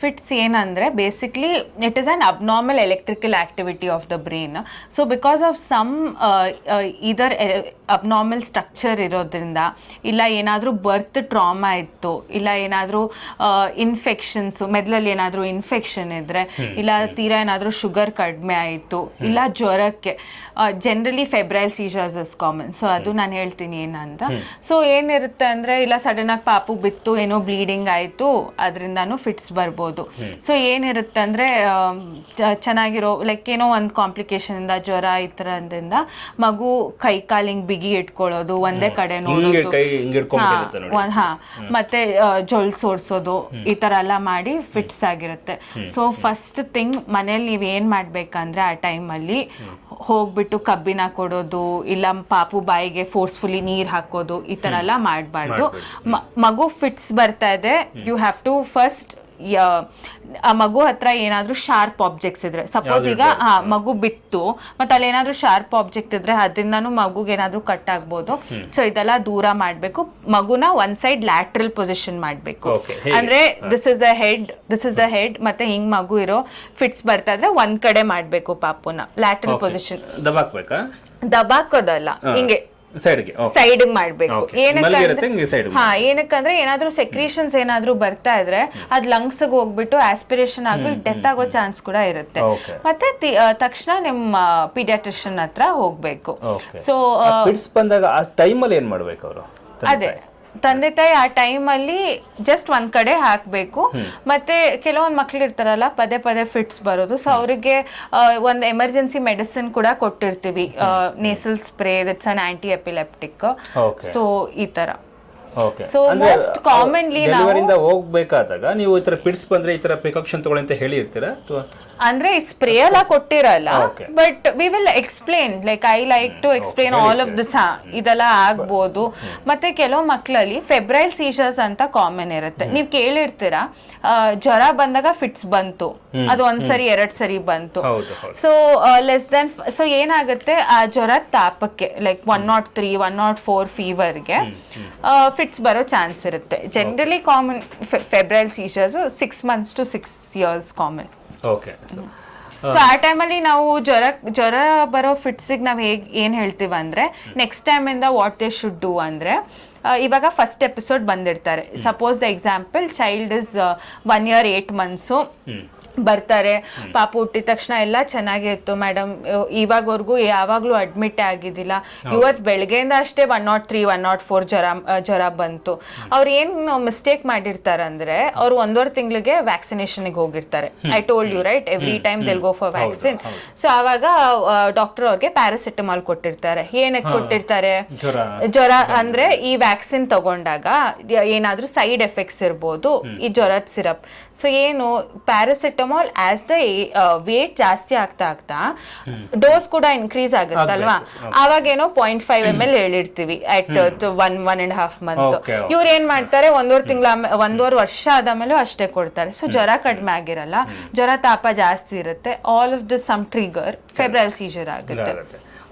Fits ಏನಂದರೆ basically it is an abnormal electrical activity of the brain so because of some either abnormal structure ಇರೋದ್ರಿಂದ ಇಲ್ಲ ಏನಾದರೂ ಬರ್ತ್ trauma ಇತ್ತು ಇಲ್ಲ ಏನಾದರೂ ಇನ್ಫೆಕ್ಷನ್ಸು ಮೆದಲಲ್ಲಿ ಏನಾದರೂ ಇನ್ಫೆಕ್ಷನ್ ಇದ್ದರೆ ಇಲ್ಲ ತೀರಾ ಏನಾದರೂ ಶುಗರ್ ಕಡಿಮೆ ಆಯಿತು ಇಲ್ಲ ಜ್ವರಕ್ಕೆ generally febrile seizures is common so ಅದು ನಾನು ಹೇಳ್ತೀನಿ ಏನಂತ. ಸೊ ಏನಿರುತ್ತೆ ಅಂದರೆ ಇಲ್ಲ ಸಡನ್ ಆಗಿ ಪಾಪು ಬಿತ್ತು ಏನೋ ಬ್ಲೀಡಿಂಗ್ ಆಯಿತು ಅದರಿಂದನೂ ಫಿಟ್ಸ್ ಬರ್ಬೋದು. ಸೊ ಏನಿರುತ್ತೆ ಅಂದರೆ ಚೆನ್ನಾಗಿರೋ ಲೈಕ್ ಏನೋ ಒಂದು ಕಾಂಪ್ಲಿಕೇಶನಿಂದ ಜ್ವರ ಈ ಥರದಿಂದ ಮಗು ಕೈ ಕಾಲಿಂಗ್ ಬಿಗಿ ಇಟ್ಕೊಳ್ಳೋದು ಒಂದೇ ಕಡೆ ನೋಡೋದು. ಹಾ ಮತ್ತೆ ಜೊಲ್ ಸೋಡ್ಸೋದು ಈ ತರ ಎಲ್ಲ ಮಾಡಿ ಫಿಟ್ಸ್ ಆಗಿರುತ್ತೆ. ಸೊ ಫಸ್ಟ್ ಥಿಂಗ್ ಮನೇಲಿ ನೀವು ಏನು ಮಾಡಬೇಕಂದ್ರೆ ಆ ಟೈಮಲ್ಲಿ ಹೋಗ್ಬಿಟ್ಟು ಕಬ್ಬಿನ ಕೊಡೋದು ಇಲ್ಲ ಪಾಪು ಬಾಯಿಗೆ ಫೋರ್ಸ್ಫುಲಿ ನೀರು ಹಾಕೋದು ಈ ಥರ ಎಲ್ಲ ಮಾಡಬಾರ್ದು. ಮಗು ಫಿಟ್ಸ್ ಬರ್ತಾ ಇದೆ. ಯು ಹ್ಯಾವ್ ಟು ಫಸ್ಟ್ ಆ ಮಗು ಹತ್ರ ಏನಾದ್ರೂ ಶಾರ್ಪ್ ಆಬ್ಜೆಕ್ಟ್ಸ್ ಇದ್ರೆ ಸಪೋಸ್ ಈಗ ಮಗು ಬಿತ್ತು ಮತ್ತೆ ಅಲ್ಲಿ ಏನಾದ್ರೂ ಶಾರ್ಪ್ ಆಬ್ಜೆಕ್ಟ್ ಇದ್ರೆ ಅದರಿಂದನೂ ಮಗುಗೆ ಏನಾದ್ರೂ ಕಟ್ ಆಗ್ಬೋದು. ಸೊ ಇದೆಲ್ಲ ದೂರ ಮಾಡ್ಬೇಕು. ಮಗುನ ಒನ್ ಸೈಡ್ ಲ್ಯಾಟ್ರಲ್ ಪೊಸಿಷನ್ ಮಾಡ್ಬೇಕು. ಅಂದ್ರೆ this is the head this is the head ಮತ್ತೆ ಹಿಂಗ್ ಮಗು ಇರೋ ಫಿಟ್ಸ್ ಬರ್ತಾ ಇದ್ರೆ ಒಂದ್ ಕಡೆ ಮಾಡ್ಬೇಕು ಪಾಪುನ. ಲ್ಯಾಟ್ರಲ್ ಪೊಸಿಷನ್ ದಬಾಕ್ಬೇಕಾ? ದಬಾಕೋದಲ್ಲ. ಹಿಂಗೆ ಸೈಡ್ಗೆ ಸೈಡ್ ಮಾಡ್ಬೇಕು. ಹಾ ಏನಕ್ಕಂದ್ರೆ ಏನಾದ್ರೂ ಸೆಕ್ರೇಷನ್ಸ್ ಏನಾದ್ರೂ ಬರ್ತಾ ಇದ್ರೆ ಅದ್ ಲಂಗ್ಸ್ ಹೋಗ್ಬಿಟ್ಟು ಆಸ್ಪಿರೇಷನ್ ಆಗಿ ಡೆತ್ ಆಗೋ ಚಾನ್ಸ್ ಕೂಡ ಇರುತ್ತೆ. ಮತ್ತೆ ತಕ್ಷಣ ನಿಮ್ಮ ಪೀಡಿಯಾಟ್ರಿಷಿಯನ್ ಹತ್ರ ಹೋಗ್ಬೇಕು. ಸೊ ಬಂದಾಗ ಆ ಟೈಮಲ್ಲಿ ಏನ್ ಮಾಡ್ಬೇಕು ಅವರು? ಅದೇ. ತಂದೆ ತಾಯಿ ಆ ಟೈಮಲ್ಲಿ ಜಸ್ಟ್ ಒಂದ್ ಕಡೆ ಹಾಕ್ಬೇಕು. ಮತ್ತೆ ಕೆಲವೊಂದು ಮಕ್ಳು ಇರ್ತಾರಲ್ಲ ಪದೇ ಪದೇ ಫಿಟ್ಸ್ ಬರೋದು. ಸೊ ಅವರಿಗೆ ಒಂದು ಎಮರ್ಜೆನ್ಸಿ ಮೆಡಿಸಿನ್ ಕೂಡ ಕೊಟ್ಟಿರ್ತೀವಿ. Nasal spray that's an anti epileptic. So ಈ ತರ. So, ಕಾಮನ್ಲಿ ನಾವು- ಹೋಗ್ಬೇಕಾದಾಗ ನೀವು ಈ ತರ ಪಿಟ್ಸ್ ಬಂದ್ರೆ ಈ ತರ ಪ್ರಿಕಾಕ್ಷನ್ ತಗೊಳ್ಳಿ ಅಂತ ಹೇಳಿರ್ತೀರಾ? ಅಥವಾ ಅಂದ್ರೆ ಸ್ಪ್ರೇ ಎಲ್ಲ ಕೊಟ್ಟಿರಲ್ಲ but we will explain like I like to explain all of this ಇದೆಲ್ಲ ಆಗ್ಬೋದು. ಮತ್ತೆ ಕೆಲವು ಮಕ್ಕಳಲ್ಲಿ ಫೆಬ್ರೈಲ್ ಸೀಜರ್ಸ್ ಅಂತ ಕಾಮನ್ ಇರುತ್ತೆ. ನೀವು ಕೇಳಿರ್ತೀರಾ? ಜ್ವರ ಬಂದಾಗ ಫಿಟ್ಸ್ ಬಂತು. ಅದು ಒಂದ್ಸರಿ ಎರಡ್ ಸರಿ ಬಂತು. ಸೊ ಲೆಸ್ ದೆನ್ ಸೊ ಏನಾಗುತ್ತೆ? ಆ ಜ್ವರ ತಾಪಕ್ಕೆ like one not three one not four ಫೀವರ್ಗೆ fits ಬರೋ ಚಾನ್ಸ್ ಇರುತ್ತೆ. Generally common febrile seizures six months to six years common okay so so ಆ ಟೈಮಲ್ಲಿ ನಾವು ಜ್ವರ ಜ್ವರ ಬರೋ ಫಿಟ್ಸಿಗೆ ನಾವು ಹೇಗೆ ಏನು ಹೇಳ್ತೀವಿ ಅಂದರೆ ನೆಕ್ಸ್ಟ್ ಟೈಮಿಂದ ವಾಟ್ ದೇ ಶುಡ್ ಡೂ ಅಂದರೆ ಇವಾಗ ಫಸ್ಟ್ ಎಪಿಸೋಡ್ ಬಂದಿರ್ತಾರೆ. Suppose the example child is one year eight months ಬರ್ತಾರೆ. ಪಾಪ ಹುಟ್ಟಿದ ತಕ್ಷಣ ಎಲ್ಲ ಚೆನ್ನಾಗಿತ್ತು ಮೇಡಮ್. ಇವಾಗವರೆಗೂ ಯಾವಾಗಲೂ ಅಡ್ಮಿಟ್ ಆಗಿದ್ದಿಲ್ಲ. ಇವತ್ತು ಬೆಳಗ್ಗೆಯಿಂದ ಅಷ್ಟೇ one not three one not four ಜ್ವರ ಜ್ವರ ಬಂತು. ಅವ್ರು ಏನು ಮಿಸ್ಟೇಕ್ ಮಾಡಿರ್ತಾರೆ ಅಂದ್ರೆ ಅವ್ರು ಒಂದೂವರೆ ತಿಂಗಳಿಗೆ ವ್ಯಾಕ್ಸಿನೇಷನ್ಗೆ ಹೋಗಿರ್ತಾರೆ. I told you right every time they'll go for vaccine so ಆವಾಗ ಡಾಕ್ಟರ್ ಅವ್ರಿಗೆ ಪ್ಯಾರಾಸಿಟಮಾಲ್ ಕೊಟ್ಟಿರ್ತಾರೆ. ಏನಕ್ಕೆ ಕೊಟ್ಟಿರ್ತಾರೆ? ಜ್ವರ ಅಂದ್ರೆ ಈ ವ್ಯಾಕ್ಸಿನ್ ತಗೊಂಡಾಗ ಏನಾದರೂ ಸೈಡ್ ಎಫೆಕ್ಟ್ಸ್ ಇರ್ಬೋದು. ಈ ಜ್ವರದ ಸಿರಪ್ ಸೊ ಏನು ಪ್ಯಾರಾಸಿಟಮಾಲ್ ಆಸ್ ದ ವೇಟ್ ಜಾಸ್ತಿ ಆಗ್ತಾ ಆಗ್ತಾ ಡೋಸ್ ಕೂಡ ಇನ್ಕ್ರೀಸ್ ಆಗುತ್ತಲ್ವಾ? ಅವಾಗ ಏನೋ point five M L ಹೇಳಿರ್ತೀವಿ at one one and half month. ಇವ್ರು ಏನ್ ಮಾಡ್ತಾರೆ? ಒಂದೂವರೆ ತಿಂಗಳ ಒಂದೂವರೆ ವರ್ಷ ಆದಮೇಲೆ ಅಷ್ಟೇ ಕೊಡ್ತಾರೆ. ಸೊ ಜ್ವರ ಕಡಿಮೆ ಆಗಿರಲ್ಲ. ಜ್ವರ ತಾಪ ಜಾಸ್ತಿ ಇರುತ್ತೆ. All of the some trigger febrile seizure ಆಗುತ್ತೆ.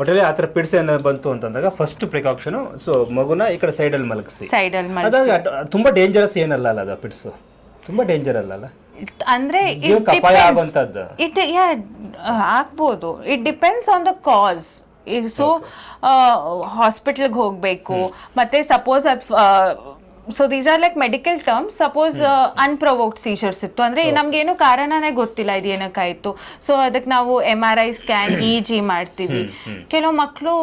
ಒಟ್ಟಲ್ಲಿ ಆ ಥರ ಪಿಡ್ಸ್ ಏನಾದ್ರು ಬಂತು ಅಂತಂದಾಗ ಫಸ್ಟ್ ಪ್ರಿಕಾಕ್ಷನ್ ಸೊ ಮಗುನ ಈ ಕಡೆ ಸೈಡಲ್ಲಿ ಮಲಗಿಸಿ. ಸೈಡ್ ಅಲ್ಲಿ ಮಲಗಿಸಿ. ಅದಾಗ ತುಂಬಾ ಡೇಂಜರಸ್ ಏನಲ್ಲ ಅಲ್ಲ ಅದು ಪಿಡ್ಸು? ತುಂಬಾ ಡೇಂಜರ್ ಅಲ್ಲ? ಅಂದ್ರೆ. ಇಟ್ ಯಾ ಆಗ್ಬೋದು. It depends on the cause so ಹಾಸ್ಪಿಟಲ್ಗೆ ಹೋಗಬೇಕು. ಮತ್ತೆ ಸಪೋಸ್ ಅದು so these are like medical terms suppose unprovoked seizures ಇತ್ತು. ಅಂದ್ರೆ ನಮ್ಗೇನು ಕಾರಣನೇ ಗೊತ್ತಿಲ್ಲ ಇದು ಏನಕ್ಕಾಯ್ತು. ಸೊ ಅದಕ್ಕೆ ನಾವು M R I scan E G ಮಾಡ್ತೀವಿ. ಕೆಲವು ಮಕ್ಕಳು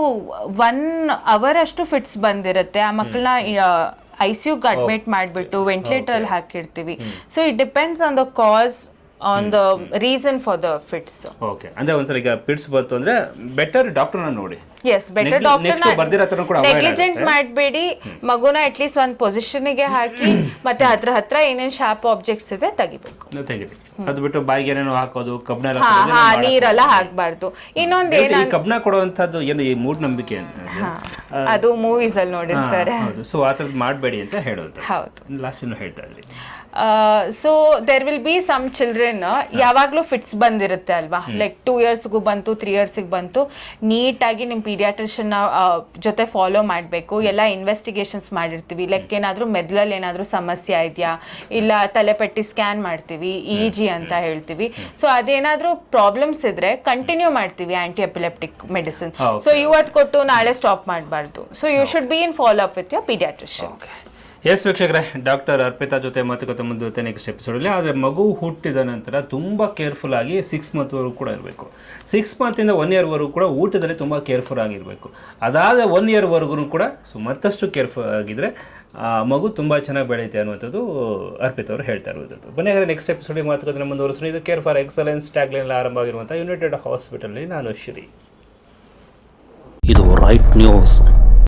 ಒನ್ ಅವರ್ ಅಷ್ಟು ಫಿಟ್ಸ್ ಬಂದಿರುತ್ತೆ. ಆ ಮಕ್ಕಳನ್ನ ಐ ಸಿ ಯುಗೆ ಅಡ್ಮಿಟ್ ಮಾಡಿಬಿಟ್ಟು ವೆಂಟಿಲೇಟರ್ ಅಲ್ಲಿ ಹಾಕಿರ್ತೀವಿ. So it depends on the cause on the reason for the fits okay ಅಂದ್ರೆ ಒಂದ್ಸಲ ಈಗ ಫಿಟ್ಸ್ ಬಂತು ಅಂದ್ರೆ ಬೆಟರ್ ಡಾಕ್ಟರ್ನ ನೋಡಿ. Yes better doctor negligent. ಮಾಡಬೇಡಿ. ಮಗುನ ಅಟ್ಲೀಸ್ಟ್ ಒಂದು ಪೊಸಿಷನ್ಗೆ ಹಾಕಿ ಮತ್ತೆ ಅದ್ರ ಹತ್ರ ಏನೇನು ಶಾರ್ಪ್ ಆಬ್ಜೆಕ್ಟ್ಸ್ ಇದೆ ತೆಗಿಬೇಕು. ಅದು ಬಿಟ್ಟು ಬಾಯಿಗೆ ಏನೇನೋ ಹಾಕೋದು ಕಬ್ಬಿಣ ಹಾ ನೀರೆಲ್ಲ ಹಾಕ್ಬಾರ್ದು. ಇನ್ನೊಂದ್ ಏನು ಕಬ್ಬಿಣ ಕೊಡುವಂತದ್ದು ಏನು ಈ ಮೂಢನಂಬಿಕೆ ಅಂತ ಅದು ಮೂವೀಸ್ ಅಲ್ಲಿ ನೋಡಿರ್ತಾರೆ. ಸೊ ಆ ಥರದ್ದು ಮಾಡಬೇಡಿ ಅಂತ ಹೇಳೋದು. ಹೌದು. ಲಾಸ್ಟ್ ಇನ್ನು ಹೇಳ್ತಾ ಇದ್ರಿ. So there will be some children ಯಾವಾಗಲೂ ಫಿಟ್ಸ್ ಬಂದಿರುತ್ತೆ ಅಲ್ವಾ? ಲೈಕ್ ಟೂ ಇಯರ್ಸ್ಗೂ ಬಂತು ತ್ರೀ ಇಯರ್ಸಿಗೆ ಬಂತು ನೀಟಾಗಿ ನಿಮ್ಮ ಪೀಡಿಯಾಟ್ರಿಷನ್ನ ಜೊತೆ ಫಾಲೋ ಮಾಡಬೇಕು ಎಲ್ಲ ಇನ್ವೆಸ್ಟಿಗೇಷನ್ಸ್ ಮಾಡಿರ್ತೀವಿ. ಲೈಕ್ ಏನಾದರೂ ಮೆದ್ಲಲ್ಲಿ ಏನಾದರೂ ಸಮಸ್ಯೆ ಇದೆಯಾ? ಇಲ್ಲ ತಲೆಪಟ್ಟಿ ಸ್ಕ್ಯಾನ್ ಮಾಡ್ತೀವಿ ಇ ಜಿ ಅಂತ ಹೇಳ್ತೀವಿ. ಸೊ ಅದೇನಾದರೂ ಪ್ರಾಬ್ಲಮ್ಸ್ ಇದ್ರೆ ಕಂಟಿನ್ಯೂ ಮಾಡ್ತೀವಿ ಆಂಟಿ ಎಪಿಲೆಪ್ಟಿಕ್ ಮೆಡಿಸಿನ್ ಸೊ ಇವತ್ತು ಕೊಟ್ಟು ನಾಳೆ ಸ್ಟಾಪ್ ಮಾಡಬಾರ್ದು. So you should be in follow up with your pediatrician yes ವೀಕ್ಷಕರೇ, ಡಾಕ್ಟರ್ ಅರ್ಪಿತಾ ಜೊತೆ ಮಾತುಕತೆ ಮುಂದುವತ್ತೆ ನೆಕ್ಸ್ಟ್ ಎಪಿಸೋಡಲ್ಲಿ ಆದರೆ ಮಗು ಹುಟ್ಟಿದ ನಂತರ ತುಂಬ ಕೇರ್ಫುಲ್ ಆಗಿ ಸಿಕ್ಸ್ ಮಂತ್ವರೆಗೂ ಕೂಡ ಇರಬೇಕು. ಸಿಕ್ಸ್ ಮಂತಿಂದ ಒನ್ ಇಯರ್ವರೆಗೂ ಕೂಡ ಊಟದಲ್ಲಿ ತುಂಬ ಕೇರ್ಫುಲ್ ಆಗಿರಬೇಕು ಅದಾದ ಒನ್ ಇಯರ್ವರೆಗೂ ಕೂಡ ಸೊ ಮತ್ತಷ್ಟು ಕೇರ್ಫುಲ್ ಆಗಿದ್ದರೆ ಮಗು ತುಂಬ ಚೆನ್ನಾಗಿ ಬೆಳೆಯುತ್ತೆ ಅನ್ನುವಂಥದ್ದು ಅರ್ಪಿತ್ ಅವರು ಹೇಳ್ತಾ ಇರುವಂಥದ್ದು. ಬನ್ನಿ ನೆಕ್ಸ್ಟ್ ಎಪಿಸೋಡಿಗೆ ಮಾತುಕತೆ ಮುಂದುವರಿಸೋಣ. ಇದು ಕೇರ್ ಫಾರ್ ಎಕ್ಸಲೆನ್ಸ್ ಟ್ಯಾಗ್ಲೈನ್ ಆರಂಭ ಆಗಿರುವಂಥ ಯುನೈಟೆಡ್ ಹಾಸ್ಪಿಟಲ್ನಲ್ಲಿ ನಾನು ಶ್ರೀ. ಇದು ರೈಟ್ ನ್ಯೂಸ್